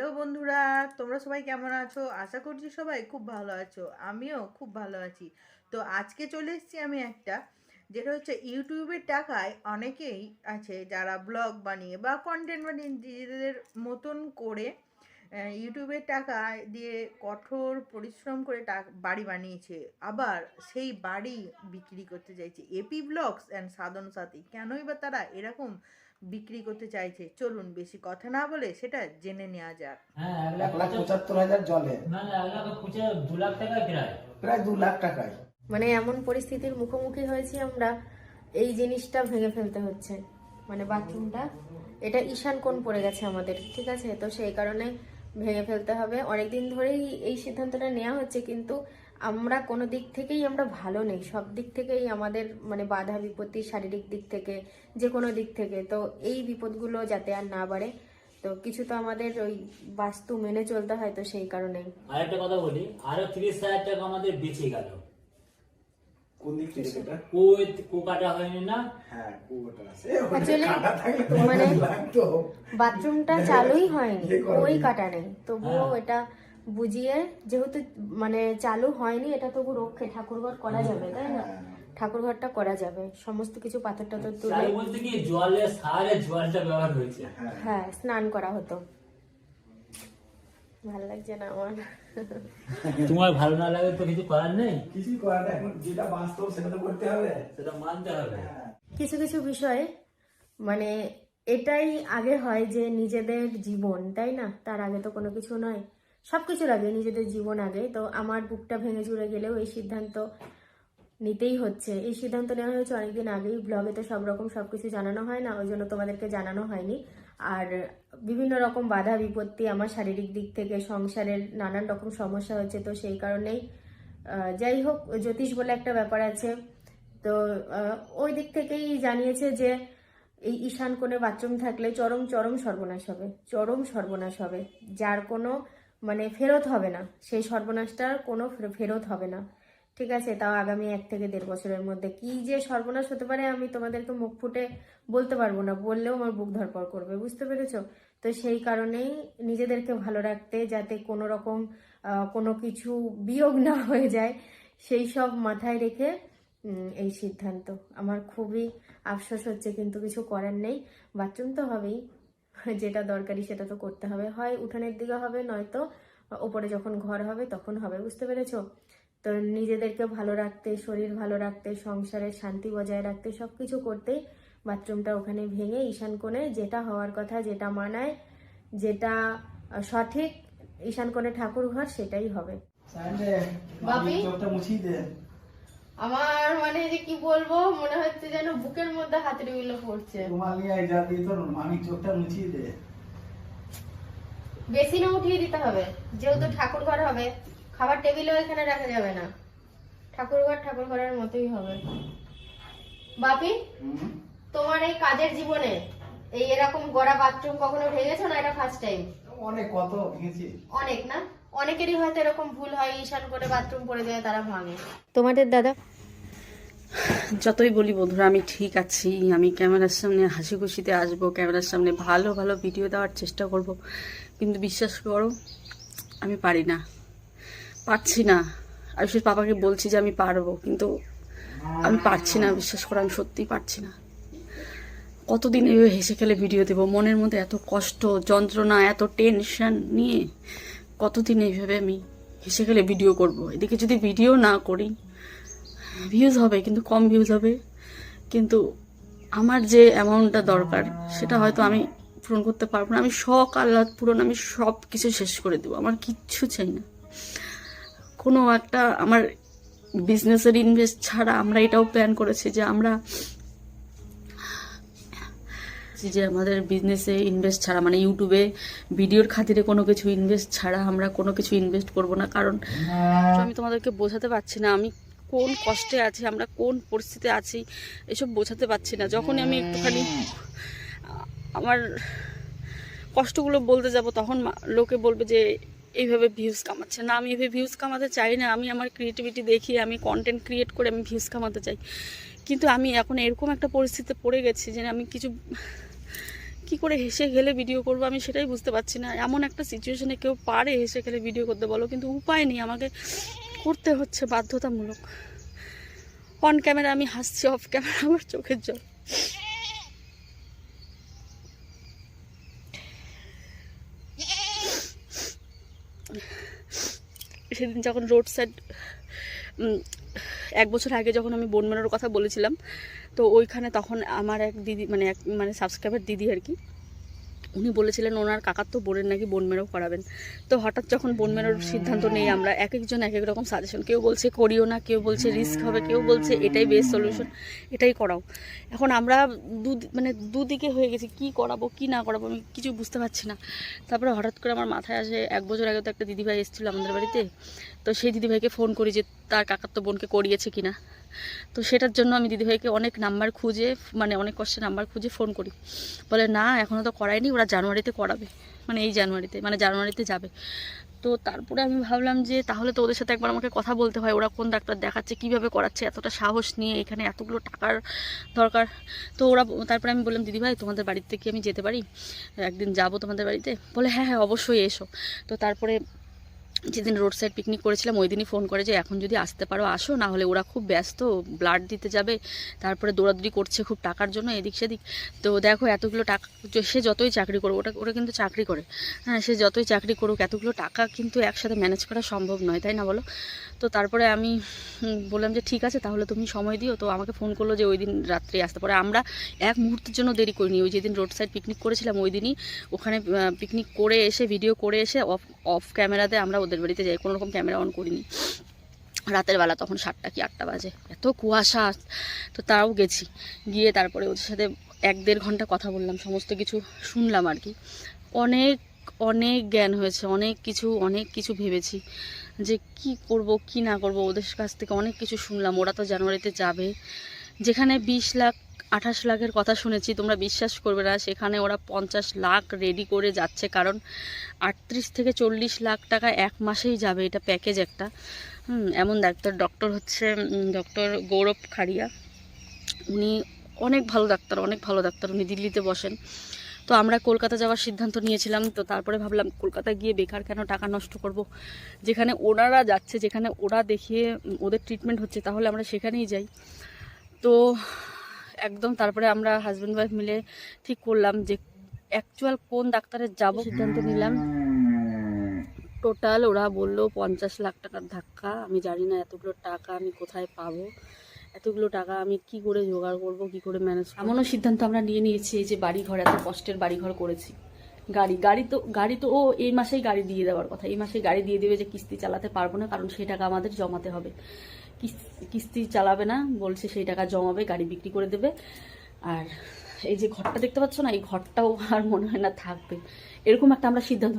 Hello বন্ধুরা, তোমরা সবাই কেমন আছো? আশা করছি সবাই খুব ভালো আছো। আমিও খুব ভালো আছি। তো আজকে চলে এসেছি আমি একটা, যেটা হচ্ছে ইউটিউবের টাকায় অনেকেই আছে যারা ব্লগ বানিয়ে বা কন্টেন্ট বানিয়ে নিজেদের মতন করে ইউটিউবের টাকা দিয়ে কঠোর পরিশ্রম করে বাড়ি বানিয়েছে। আবার সেই বাড়ি বিক্রি করতে চাইছে। এপি ব্লগস অ্যান্ড সাধন সাথী কেনই বা তারা এরকম বিক্রি করতে চাইছে। চলুন বেশি কথা না বলে সেটা জেনে নেওয়া যাক। হ্যাঁ এক লাখ পঁচাত্তর হাজার জলে। না না এক লাখ দু লাখ টাকা প্রায়। প্রায় দু লাখ টাকায়। মানে এমন পরিস্থিতির মুখোমুখি হয়েছি আমরা এই জিনিসটা ভেঙে ফেলতে হচ্ছে। মানে বাথরুমটা এটা ঈশান কোণ পড়ে গেছে আমাদের ঠিক আছে? তো সেই কারণে ভেঙে ফেলতে হবে। অনেকদিন ধরেই এই সিদ্ধান্তটা নেওয়া হচ্ছে কিন্তু আমরা কোনো দিক থেকেই আমরা ভালো নেই। সব দিক থেকেই আমাদের মানে বাধা বিপত্তি শারীরিক দিক থেকে যে কোনো দিক থেকে। তো এই বিপদগুলো যাতে আর না বাড়ে তো কিছু তো আমাদের ওই বাস্তু মেনে চলতে হয় তো সেই কারণেই। আরেকটা কথা বলি আরও তিরিশ হাজার টাকা আমাদের বেঁচে গেল। কোন দিক থেকে সেটা? কই কো কাটা হয়নি না? হ্যাঁ কুয়োটা কাটা থাকলে মানে বাথরুমটা চালুই হয়নি ওই কাটা নেই। তবুও হ্যাঁ। এটা বুঝিয়ে যেহেতু মানে চালু হয়নি এটা তবু রক্ষে। ঠাকুরঘর করা যাবে তাই না? হ্যাঁ। ঠাকুরঘরটা করা যাবে। সমস্ত কিছু পাথর টাথর তুলে বলতে কি জলে সারে জলটা ব্যবহার হয়েছে? হ্যাঁ। হ্যাঁ স্নান করা হতো। ভালো লাগছে না আমার। তোমার ভালো না লাগে তো কিছু করার নেই? কিছুই করার নেই, যেটা বাস্তব সেটা তো করতে হবে। সেটা মানতে হবে। হ্যাঁ। কিছু কিছু বিষয়ে মানে এটাই আগে হয় যে নিজেদের জীবন তাই না? তার আগে তো কোনো কিছু নয়। সব কিছুর আগে, নিজেদের জীবন আগে তো আমার বুকটা ভেঙে চুরে গেলেও এই সিদ্ধান্ত নিতেই হচ্ছে। এই সিদ্ধান্ত নেওয়া হয়েছে অনেকদিন আগেই। ব্লগে তো সব রকম সব কিছু জানানো হয় না, ওই জন্য তোমাদেরকে জানানো হয়নি। আর বিভিন্ন রকম বাধা, বিপত্তি আমার শারীরিক দিক থেকে, সংসারের নানান রকম সমস্যা হচ্ছে। তো সেই কারণেই যাই হোক জ্যোতিষ বলে একটা ব্যাপার আছে। তো ওই দিক থেকেই জানিয়েছে যে, এই ঈশান কোণে বাথরুম থাকলে চরম চরম সর্বনাশ হবে। চরম সর্বনাশ হবে। যার কোনো মানে ফেরত হবে না। সেই সর্বনাশটার কোনো ফেরত হবে না। ঠিক আছে? তাও আগামী এক থেকে দেড় বছরের মধ্যে। কি যে সর্বনাশ হতে পারে আমি তোমাদেরকে মুখ ফুটে বলতে পারব না। বললেও আমার বুক ধরপড় করবে। বুঝতে পেরেছ? তো সেই কারণেই নিজেদেরকে ভালো রাখতে, যাতে কোনো রকম কোনো কিছু বিয়োগ না হয়ে যায়, সেই সব মাথায় রেখে এই সিদ্ধান্ত। আমার খুবই আফসোস হচ্ছে, কিন্তু কিছু করার নেই। বাথরুম তো হবেই। যেটা দরকারি সেটা তো করতে হবে। হয় উঠানের দিকে হবে নয়তো ওপরে যখন ঘর হবে তখন হবে বুঝতে পেরেছ? তো নিজেদেরকে ভালো রাখতে শরীর ভালো রাখতে সংসারের শান্তি বজায় রাখতে সব কিছু করতেই বাথরুমটা ওখানে ভেঙে ঈশান কোণে যেটা হওয়ার কথা যেটা মানায় যেটা সঠিক ঈশান কোণে ঠাকুর ঘর সেটাই হবে। বাপি? আমার মানে যে কি বলব মনে হচ্ছে যেন বুকের মধ্যে হাতুড়িগুলো পড়ছে। রুমাল নিয়ে যা দিয়ে মামি চোখটা মুছিয়ে দে। বেসিনে উঠিয়ে দিতে হবে যেহেতু ঠাকুর ঘর হবে খাবার টেবিলও এখানে রাখা যাবে না। ঠাকুর ঘর ঠাকুর ঘরের মতোই হবে। বাপি তোমার এই কাজের জীবনে এই এরকম গড়া বাথরুম কখনো ভেঙেছো না এটা ফার্স্ট টাইম অনেক কত ভেঙেছি। অনেক না? অনেকেরই হয়তো এরকম ভুল হয় ঈশান করে বাথরুম পড়ে যায় তারা ভাঙে। তোমাদের দাদা? যতই বলি বন্ধুরা আমি ঠিক আছি। আমি ক্যামেরার সামনে হাসি খুশিতে আসব ক্যামেরার সামনে ভালো ভালো ভিডিও দেওয়ার চেষ্টা করব। কিন্তু বিশ্বাস করো আমি পারি না। পারছি না। আয়ুষের পাপাকে বলছি যে আমি পারব কিন্তু আমি পারছি না। বিশ্বাস করো আমি সত্যিই পারছি না। কতদিন এভাবে হেসে খেলে ভিডিও দেবো? মনের মধ্যে এত কষ্ট যন্ত্রণা এত টেনশন নিয়ে কতদিন এইভাবে আমি হেসে খেলে ভিডিও করব? এদিকে যদি ভিডিও না করি ভিউজ হবে, কিন্তু কম ভিউজ হবে। কিন্তু আমার যে অ্যামাউন্টটা দরকার, সেটা হয়তো আমি পূরণ করতে পারব না। আমি শখ, আহ্লাদ পূরণ, আমি সব কিছু শেষ করে দেবো। আমার কিচ্ছু চাই না। কোনো একটা আমার বিজনেসের ইনভেস্ট ছাড়া আমরা এটাও প্ল্যান করেছি যে আমরা যে আমাদের বিজনেসে ইনভেস্ট ছাড়া মানে ইউটিউবে ভিডিওর খাতিরে কোনো কিছু ইনভেস্ট ছাড়া আমরা কোনো কিছু ইনভেস্ট করব না। কারণ আমি তোমাদেরকে বোঝাতে পারছি না আমি কোন কষ্টে আছি আমরা কোন পরিস্থিতিতে আছি এসব বোঝাতে পারছি না। যখনই আমি একটুখানি আমার কষ্টগুলো বলতে যাব তখন লোকে বলবে যে এইভাবে ভিউজ কামাচ্ছে। না আমি এইভাবে ভিউজ কামাতে চাই না আমি আমার ক্রিয়েটিভিটি দেখিয়ে আমি কন্টেন্ট ক্রিয়েট করে আমি ভিউজ কামাতে চাই। কিন্তু আমি এখন এরকম একটা পরিস্থিতিতে পড়ে গেছি যে আমি কিছু কি করে হেসে খেলে ভিডিও করব? আমি সেটাই বুঝতে পারছি না। এমন একটা সিচুয়েশনে কেউ পারে হেসে খেলে ভিডিও করতে বলো, কিন্তু উপায় নেই। আমাকে করতে হচ্ছে বাধ্যতামূলক। অন ক্যামেরা আমি হাসছি অফ ক্যামেরা আমার চোখের জল। সেদিন যখন রোড সাইড এক বছর আগে যখন আমি বোন মেলার কথা বলেছিলাম, তো ওইখানে তখন আমার এক দিদি মানে এক মানে সাবস্ক্রাইবার দিদি আর কি উনি বলেছিলেন, ওনার কাকার তো বোনের নাকি বোন মেরো করাবেন। তো হঠাৎ যখন বোন মেরোর সিদ্ধান্ত নেই আমরা এক একজন এক এক রকম সাজেশন কেউ বলছে করিও না, কেউ বলছে রিস্ক হবে, কেউ বলছে এটাই বেস্ট সলিউশন এটাই করাও। এখন আমরা দু মানে দুদিকে হয়ে গেছি, কি করাবো, কি না করাবো, আমি কিছু বুঝতে পারছি না। তারপরে হঠাৎ করে আমার মাথায় আসে, এক বছর আগে তো একটা দিদিভাই এসেছিল আমাদের বাড়িতে, তো সেই দিদিভাইকে ফোন করি যে, তার কাকার তো বোনকে করিয়েছে কিনা? তো সেটার জন্য আমি দিদিভাইকে অনেক নাম্বার খুঁজে মানে অনেক কষ্টে নাম্বার খুঁজে ফোন করি। বলে, না এখনও তো করায়নি, ওরা জানুয়ারিতে করাবে। মানে এই জানুয়ারিতে মানে জানুয়ারিতে যাবে। তো তারপরে আমি ভাবলাম যে, তাহলে তো ওদের সাথে একবার আমাকে কথা বলতে হয়, ওরা কোন ডাক্তার দেখাচ্ছে, কীভাবে করাচ্ছে, এতটা সাহস নিয়ে এখানে এতগুলো টাকার দরকার? তো ওরা তারপরে আমি বললাম, দিদিভাই, তোমাদের বাড়িতে কি আমি যেতে পারি? একদিন যাব তোমাদের বাড়িতে? বলে হ্যাঁ হ্যাঁ অবশ্যই এসো। তো তারপরে যেদিন রোড সাইড পিকনিক করেছিলাম ওই দিনই ফোন করে যে, এখন যদি আসতে পারো, আসো, না হলে ওরা খুব ব্যস্ত ব্লাড দিতে যাবে, তারপরে দৌড়াদৌড়ি করছে খুব টাকার জন্য, এদিক সেদিক। তো দেখো, এতগুলো টাকা সে যতই চাকরি করুক, ওটা, ওরা কিন্তু চাকরি করে। হ্যাঁ সে যতই চাকরি করুক, এতগুলো টাকা কিন্তু একসাথে ম্যানেজ করা সম্ভব নয়, তাই না বলো? তো তারপরে আমি বললাম যে, ঠিক আছে, তাহলে তুমি সময় দিও। তো আমাকে ফোন করল যে ওই দিন রাত্রে আসতে। পারে আমরা এক মুহূর্তের জন্য দেরি করিনি। ওই যেদিন রোড সাইড পিকনিক করেছিলাম ওই দিনই ওখানে পিকনিক করে এসে ভিডিও করে এসে অফ অফ ক্যামেরাতে আমরা ওদের বাড়িতে যাই, কোনো রকম ক্যামেরা অন করিনি। রাতের বেলা তখন সাতটা কি আটটা বাজে। এত কুয়াশা, তো তাও গেছি। গিয়ে তারপরে ওদের সাথে এক দেড় ঘণ্টা কথা বললাম, সমস্ত কিছু শুনলাম আর কি। অনেক অনেক জ্ঞান হয়েছে, অনেক কিছু অনেক কিছু ভেবেছি যে কি করব, কি না করব, ওদের কাছ থেকে অনেক কিছু শুনলাম। ওরা তো জানুয়ারিতে যাবে। যেখানে বিশ লাখ আঠাশ লাখের কথা শুনেছি, তোমরা বিশ্বাস করবে না, সেখানে ওরা পঞ্চাশ লাখ রেডি করে যাচ্ছে, কারণ আটত্রিশ থেকে চল্লিশ লাখ টাকা এক মাসেই যাবে এটা প্যাকেজ একটা। এমন ডাক্তার ডক্টর হচ্ছে ডক্টর গৌরব খাড়িয়া। উনি অনেক ভালো ডাক্তার, অনেক ভালো ডাক্তার, উনি দিল্লিতে বসেন। তো আমরা কলকাতা যাওয়ার সিদ্ধান্ত নিয়েছিলাম, তো তারপরে ভাবলাম কলকাতা গিয়ে বেকার কেন টাকা নষ্ট করব? যেখানে ওনারা যাচ্ছে, যেখানে ওরা দেখিয়ে ওদের ট্রিটমেন্ট হচ্ছে, তাহলে আমরা সেখানেই যাই। তো একদম তারপরে আমরা হাজব্যান্ড ওয়াইফ মিলে ঠিক করলাম যে অ্যাকচুয়াল কোন ডাক্তারের যাব সিদ্ধান্ত নিলাম। টোটাল ওরা বলল পঞ্চাশ লাখ টাকার ধাক্কা। আমি জানি না এতগুলো টাকা আমি কোথায় পাবো। এতগুলো টাকা আমি কি করে জোগাড় করব, কি করে ম্যানেজ এমনও সিদ্ধান্ত আমরা নিয়ে নিয়েছি যে বাড়ি ঘর, এত কষ্টের বাড়ি ঘর করেছি। গাড়ি গাড়ি তো গাড়ি তো ও এই মাসেই গাড়ি দিয়ে দেওয়ার কথা। এই মাসে গাড়ি দিয়ে দেবে যে কিস্তি চালাতে পারব না, কারণ সেই টাকা আমাদের জমাতে হবে। কিস্তি চালাবে না, বলছে সেই টাকা জমাবে, গাড়ি বিক্রি করে দেবে। আর এই যে ঘরটা দেখতে পাচ্ছ না, এই ঘরটাও আর মনে হয় না থাকবে। এরকম একটা আমরা সিদ্ধান্ত